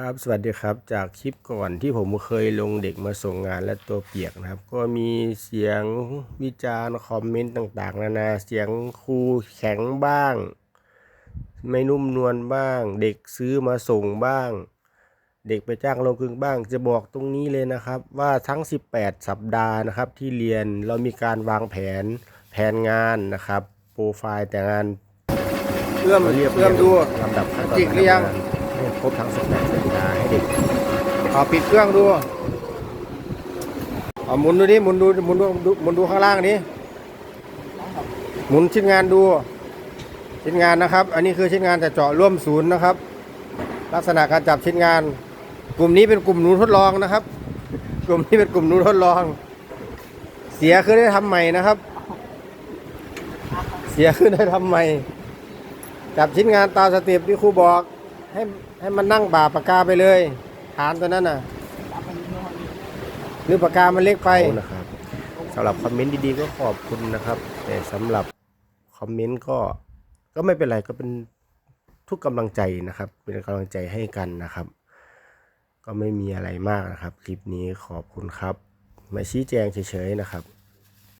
ครับสวัสดีครับจากคลิปก่อนที่ผมเคยลงเด็กมาส่งงานและตัวเปียกนะครับ ก็มีเสียงวิจารณ์คอมเมนต์ต่างๆ นานาเสียงครูแข็งบ้าง ไม่นุ่มนวลบ้าง เด็กซื้อมาส่งบ้าง เด็กไปจ้างลงกึ่งบ้าง จะบอกตรงนี้เลยนะครับ ว่าทั้ง 18 สัปดาห์นะครับ ที่เรียนเรามีการวางแผนแผนงานนะครับโปรไฟล์แต่งานเอื้อมเรียบเอื้อมดูลำดับขั้นตอนจิกหรือยังให้ครบทั้ง18สัปดาห์ให้เด็กเอาปิดเครื่องดูเอาหมุนดูดิหมุนดูหมุนดูดูหมุนดูข้างล่างนี้หมุนชิ้นงานดูชิ้นงานนะครับ อันนี้คือชิ้นงานแต่เจาะร่วมศูนย์นะครับ ลักษณะการจับชิ้นงาน กลุ่มนี้เป็นกลุ่มหนูทดลองนะครับ กลุ่มนี้เป็นกลุ่มหนูทดลอง เสียคือได้ทำใหม่นะครับ เสียคือได้ทำใหม่จับชิ้นงานตามสเต็ปที่ครูบอก ให้ให้มันนั่งบ่าปากกาไปเลย ฐานตัวนั้นน่ะ หรือปากกามันเล็กไป นะครับสำหรับคอมเมนต์ดีๆก็ขอบคุณนะครับ แต่สำหรับคอมเมนต์ก็ก็ไม่เป็นไรก็เป็นทุกกำลังใจนะครับ เป็นกำลังใจให้กันนะครับ ก็ไม่มีอะไรมากนะครับ คลิปนี้ขอบคุณครับ มาชี้แจงเฉยๆนะครับ